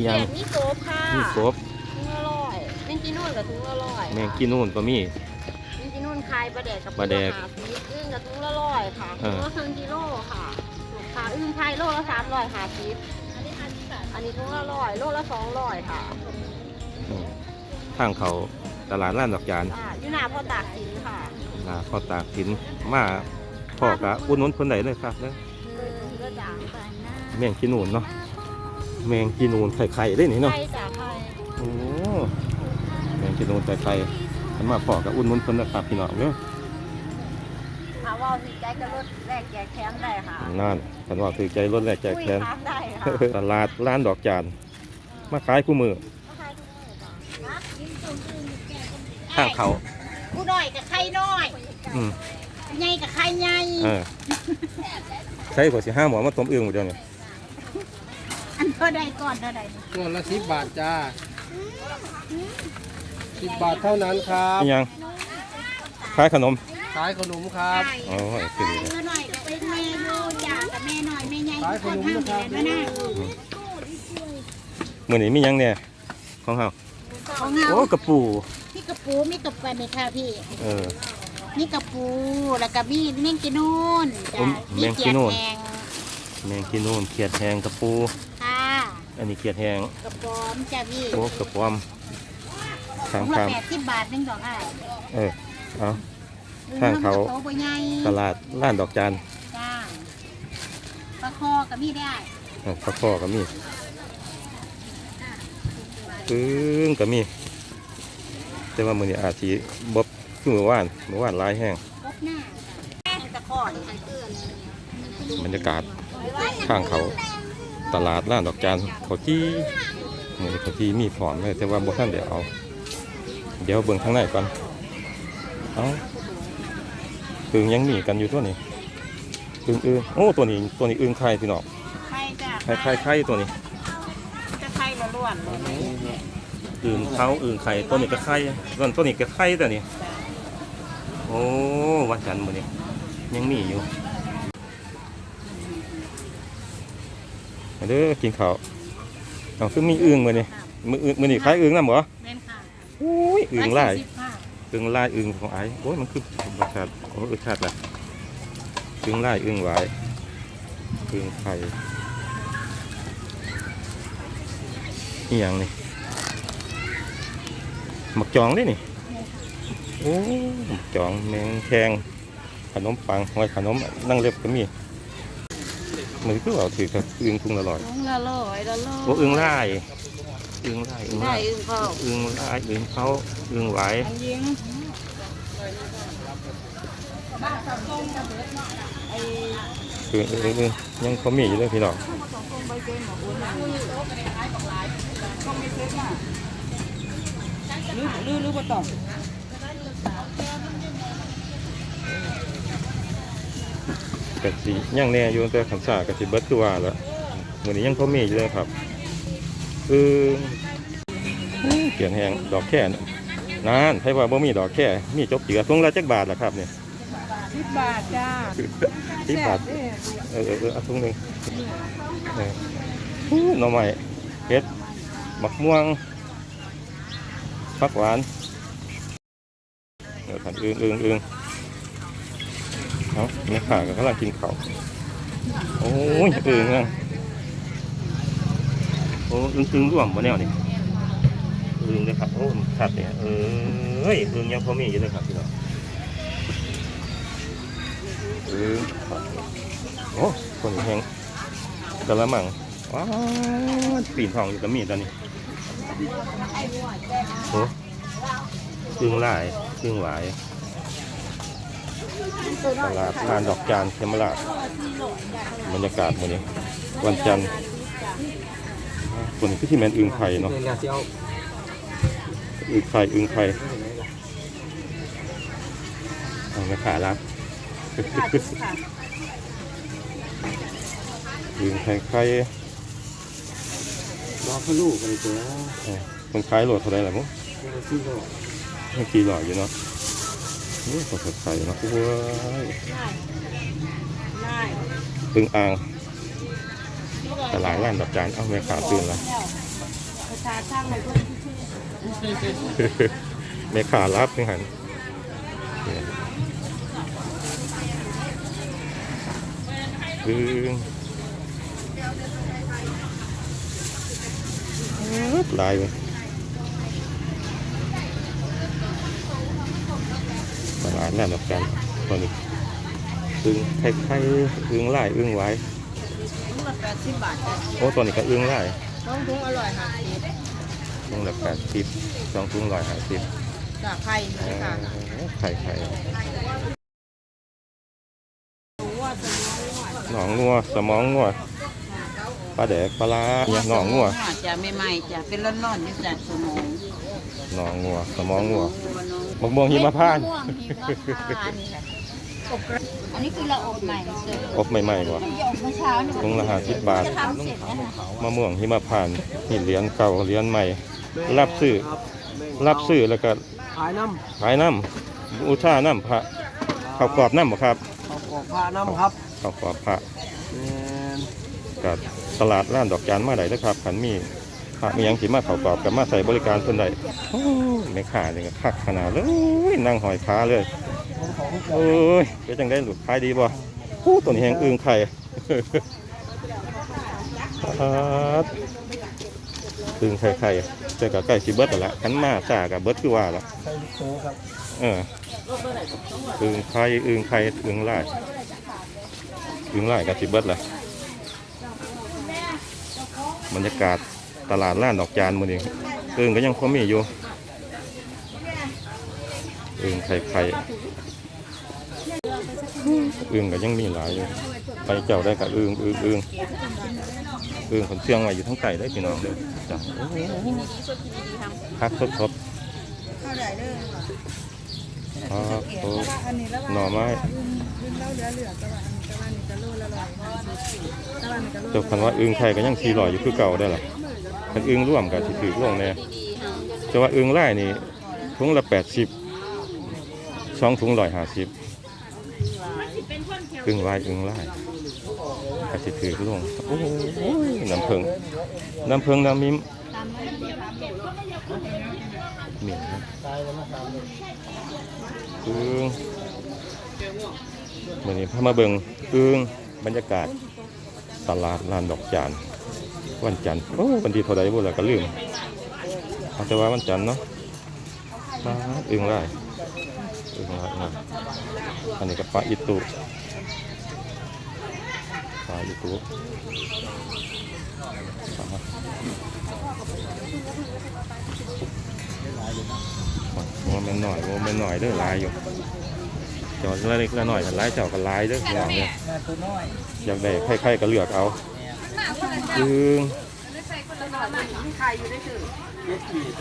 อีหยังเขียดมีโกบค่ะมีกบถุงละร้อยแมงจีนู่นกับถุงละร้อยแมงกินนู่นก็มี แมงจีนู่นคายปลาแดกกับปลาแดกหาฟีอึ้งกับถุงละร้อยค่ะเอถุองละครึ่งกิโลค่ะค่ะอึ้งไทยโลละสามร้อยหาฟีอันนี้อันนี้อันนี้ถุงละร้อยโลละสองร้อยค่ะอืมทางเขาตลาดร้านดอกจานอ่าอยู่หน้าพ่อตากสินค่ะนาพ่อตากสินมาพ่อกะอุ่นนุนคนไหนเลยครับเด้อเลยถุงกระจ่างแมงกินนู่นเนาะ แมงกินนู่นไข่ไข่ได้นี่เนาะไข่จากไข่โอ้แมงกินนู่นไข่ไข่มันมาพ่อกะอุ่นนุนคนนะครับพี่น้องเนาะถามว่าสิใจกับรถแรกแจกแคมได้ค่ะนั่นฉันว่าถือใจรถแรกแจกแทนคุยทางได้ค่ะตลาดร้านดอกจานมาขายคู่มือข้างเขากูหน่อยกับไข่น้อยอืมใหญ่กับไข่ใหญ่เออใช่กว่าสิห้าหมอมาต้มอึ่งหมดเดียวเนี่ยอัน เท่าใดก่อนเท่าใดตัวละสิบบาทจ้าสิบบาทเท่านั้นครับนี่ยังขายขนมขายขนมครับโอ้ยคือดีเลยเมื่อหน่อยก็เป็นแม่ลูกจ่ากับแม่หน่อยแม่ใหญ่ขายขนมนะครับนะนะมื่อนี้มีหยังเนี่ยของเฮาของเฮาโอ้กระปูมีกระปูมีกระปูไหมคะพี่เออมีกระปูแล้วก็มีแมงกินูนโอ้จ้ะแมงกินูนมีเขียดแหงแมงกินนู่นเขียดแหงกระปูค่ะ อันนี้เขียดแหงกระปอมจ้ะพี่โอ้กระปอมถุทางงละตามแปดสิบบาทหนึงดอกอะเออเอาข้างเขา โตบ่ใหญ่ตลาดร้านดอกจานจ้าปลาคอก็มีได้เออปลาคอก็มีอึ้งก็มี แต่ว่ามื้อนี้อาจสิบ่คือเมื่อวานเมื่อวานหลายแห้งกบหน้าตะคอนี่บรรยากาศข้างเขา ตลาดร้านดอกจานเขาที่มือเขาที่มีพร้อมเลยแต่ว่าบ่ทันเดี๋ยวเอา เดี๋ยวเบิ่งข้างในก่อนเอาอึ่งยังมีกันอยู่ตัวนี้อึ่งอึ่งโอ้ตัวนี้ตัวนี้อึ่งไข่พี่น้องไข่จ้ะไข่ไข่ไข่ตัวนี้จะไข่ล้วนอึ่งเขาอึ่งไข่ตัวนี้ก็ไข่ส่วนตัวนี้ก็ไข่แต่นี้โอ้วันจันทร์มื้อนี้ยังมีอยู่มา เด้อกินข้าวเอาคือมีอึ่งมื้อนี้มื้ออื่นมื้อนี้ขายอึ่งนำบ่ๆแม่นค่ะอุ้ยอึ่งลายสิบค่ะอึ่งลายอึ่งของไอ้โอ้ยมันคือรสชาติโอ้รสชาติละอึ่งลายอึ่งหวายอึ่งไข่นี่ยังนี่หมักจองนี่นี่โอ้หมักจองแมงแคงขนมปังหอยขนมนั่งเล็บก็มี มันคือเอาถือกับอึ่งทุงละลอยถุงละร้อยละร้อยโอ้อึ่งลายอึ่งลายอึ่งได้ลายอึ่งเผาอึ่งลายอึ่งเขาอึ่งหวายอันยิงไอ้คือเออเออยังเขามีอยู่เลยพี่น้องลือลือบ่ต้อง กะสิยังแน่อยู่แต่ขันสากะสิเบิดตัวแล้ววันนี้ยังเขามีอยู่เลยครับเออเขียนแหงดอกแค่น่ะนานให้ว่าบ่มีดอกแค่มีจบเจือทวงละจักบาทล่ะครับเนี่ยสิบบาทจ้าสิบบาทเออเออเออเอาถุงหนึ่งเอออู้หน่อไม้เห็ดมะม่วงผักหวานเออผัดอึ้งอึ้งอึ้ง เอาแม่ข่าก็กำลังกินเขาโอ้ยอึ้งอะโอ้อึ้งอึ้งร่วมบ่แนวนี่อึ้งเลยครับโอ้มันชัดเนี่ยเออเฮ้ยอึ้งยังพอมีอยู่เลยครับพี่น้องอึ้งโอ้คนแห้งกระมังว้าวปีนทองอยู่กับมีดตอนนี้โอ้อึ้งหลายอึ้งหวาย ตลาดลานดอกจานเทมราชบรรยากาศวันนี้วันจันทร์คนนี้คือที่แมนอึ้งไข่เนาะเนี่ยเนี่ยสิเอาอึ่งไข่อึ่งไข่เอามาขาละอึ่งไข่ไข่รอเขาลูกกันตัวเอ้ยคนขายโหลดเท่าไหรล่ะมั้งตัวละสิบาทเมื่อกี้หล่ออยู่เนาะ นี่สดสดใสเนาะว้ายได้อึ่งอ่างตลาดร้านดอกจาน เอาแม่ขาตื่นละาช่างเลยก็เมขารับนี่หันเนี่ยอึ้งปึ๊บลายเลย ตลาดแน่นอนกันตอนนี้อึ้งไข่ไข่อึ้งไล่อึ้งไว้ถุงละแปดสิบบาทจ้ะโอ้ตอนนี้ก็อึ้งไล่ต้องถุงอร่อยค่ะถุงละแปดสิบสองถุงร้อยห้าสิบจากไข่เลยค่ะไข่ไข่รู้ว่าจะน้อยหน่อยหนองงัวสมองงัวปลาแดกปลาร้าเนี่ยหนองงัวจะไม่ใหม่ๆจะเป็นร้อนๆนี่จากสมองหนองงัวสมองงัวตัวน้อง มะม่วงหิมพานต์ ม่วงหิมพานต์นี่แหละอบกระอันนี้คือเราอบใหม่เสร็จอบใหม่ๆกว่าที่อบเมื่อเช้านี่ถุงละห้าสิบบาท จะทำเสร็จนะคะมะม่วงหิมพานต์นี่เหรียญเก่าเหรียญใหม่ รับซื้อรับซื้อแล้วก็ขายน้ขายน้ำอุชาน้ำพระำข้าวกรอบน้ำบ่ครับข้าวกรอบพระน้ำครับข้าวกรอบพระแม่นกับตลาดร้านดอกจานมาได้เด้อครับขันมี พระมียังสิมาข้ากรอบกับมาใส่บริการเพิ่นได้โอ้ยแม่ค้านี่ก็คักขนาดเลยนั่งหอยขาเลยโอ้ยเป็นจังได้หลุดขายดีบ่โอ้ตัวนี้แหงอึ่งไข่อึ่งไข่ไข่เจอกับไก่สิเบิดแล้วละขันมาจ่ากับเบิดคือว่าละไข่ลูกโตครับเอออึ่งไข่อึ่งไข่อึ่งลายอึ่งลายกับสิเบิดละบรรยากาศ ตลาดล้านดอกจานมื้อนี้อึ่งก็ยังพอมีอยู่อึ่งไข่ไข่อึ่งก็ยังมีหลายอยู่ไปเจ้าได้กับอึ่งอึ่งอึ่งอึ่งผลเชียงไว้อยู่ทั้งไก่ได้พี่น้องเด้อจ้ะพักสดสดครับโอ้หน่อไม้เจ้าคันว่าอึ่งไข่ก็ยังสีลอยอยู่คือเก่าได้อล่ะ คันอึ่งร่วมกันสิถือร่วงแน่แต่ว่าอึ่งไล่นี่ถุงละแปดสิบสองถุงร้อยห้าสิบอึ่งไล่อึ่งไล่ก็สิถือร่วงโอ้ยน้ำเพิงน้ำเพิงน้ำมิ้มเหนนะตายแล้วนะครับอึ่งวันนี้พามาเบิงอึ่งบรรยากาศตลาดลานดอกจาน วันจันทร์โอ้วันที่เท่าใดบ่ล่ะก็ลืมเอาแต่ว่าวันจันทร์เนาะปลาอึงไร่อึ่งไร่นะอันนี้ก็ปลาอิตุปลาอิตุปลาโอ้มันหน่อยโอ้มันหน่อยเด้อลายอยู่จอดละเล็กละหน่อยกันหลายเจ้ากันหลายเด้อพี่น้องเนี่ยแม่ตัวน้อยอยากได้ใครๆก็เลือกเอา อึ่งเจ็ดขีด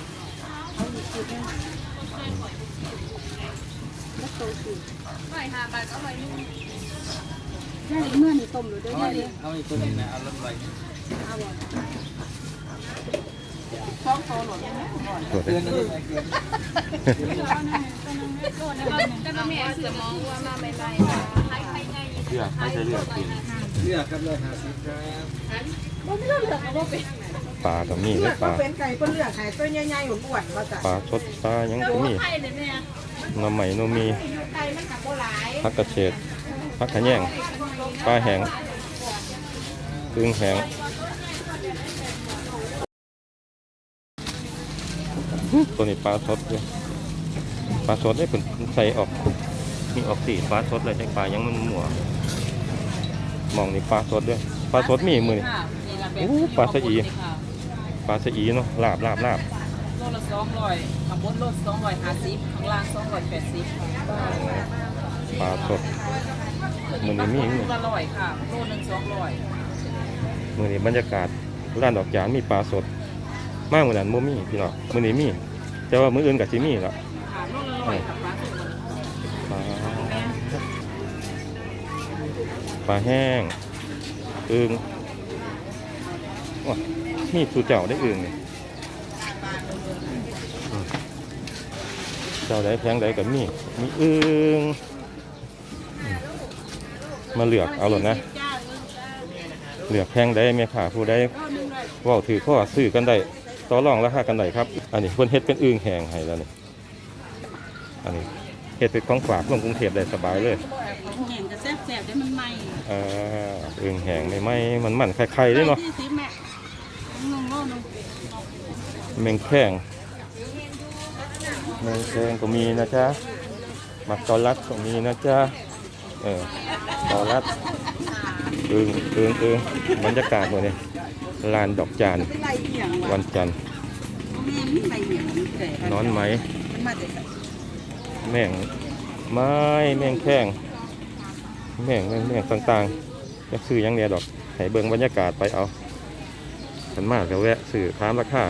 เมื่อนี่ต้มหรือได้เอาอีกเอาอีกตัวหนึงนะเอาลดไปช่องโตหล่นตรวจเดือนได้ นี้เดือนแต่ว่าแม่เสือมองว่ามาใหม่ๆเลือกไม่ใช่เลือกกิน เลือกครับเลยห้าสิบครับปลาก็มีเด้อปลาเป็นไก่เพื่อเลือกไก่ตัวใหญ่ๆอ้วนๆมาจ้ะปลาสดปลาหยังก็มีหน่อใหม่หน่อมีไก่มันกับโบหลายผักกระเฉดผักขะแยงปลาแห้งอึ่งแห้งตัวนี้ปลาสดเลยปลาสดได้ผลใส่ออกมีออกสีปลาสดเลยใช้ปลายังมันหมัว มองนี่ปลาสดด้วยปลาสดมีมือนี่โอ้ปลาสะอีปลาสะอีเนาะลาบลาบลาบโลละสองร้อยข้างบนโลสองร้อยห้าสิบข้างล่างสองร้อยแปดสิบปลาสดมือนี้มี โลนี่ละร้อยค่ะโลหนึ่งสองร้อยมือนี้บรรยากาศร้านดอกจานมีปลาสด มากเหมือนนั้นโมมีพี่น้องมือนี้มี แต่ว่ามืออื่นกับซิมีละค่ะโลละร้อยค่ะปล ปลาแห้งอึงว้ามีสูเจ้าได้อึ่งนี่อืมเจ้าใดแพงใดกับมีมีอึงมาเลือกเอาหรอนะเหลือกแพงได้แม่ขาผู้ใดเว่าถือข้อซื้อกันได้ต่อรองราคากันได้ครับ อันนี้เพิ่นเฮ็ดเป็นอึ่งแห้งให้แล้วนี่อันนี้ เฮ็ดเป็นของฝากลงกรุงเทพได้สบายเลยของแห้งก็แซ่บๆได้มันใหม่อ่าอึ่งแห้งไม่ไหม่มันมันไข่ๆเลยเนาะที่สิแม่งงโลนึงแมงแข้งแมงแข้งก็มีนะจ๊ะมักตอลัดก็มีนะจ๊ะเออตอลัดอึ่งอึ่งอึ่งบรรยากาศหมดเลยลานดอกจานเป็นไรเหี่ยงวันจันทร์แม่มีไรเหี่ยงมันแต่นอนไหมมันมา แม่งไม้แม่งแข้งแม่งแม่งแม่งต่างๆจะซื้อยังเนี่ยดอกให้เบิ่งบรรยากาศไปเอาขันมากก็แวะซื้อถามราคา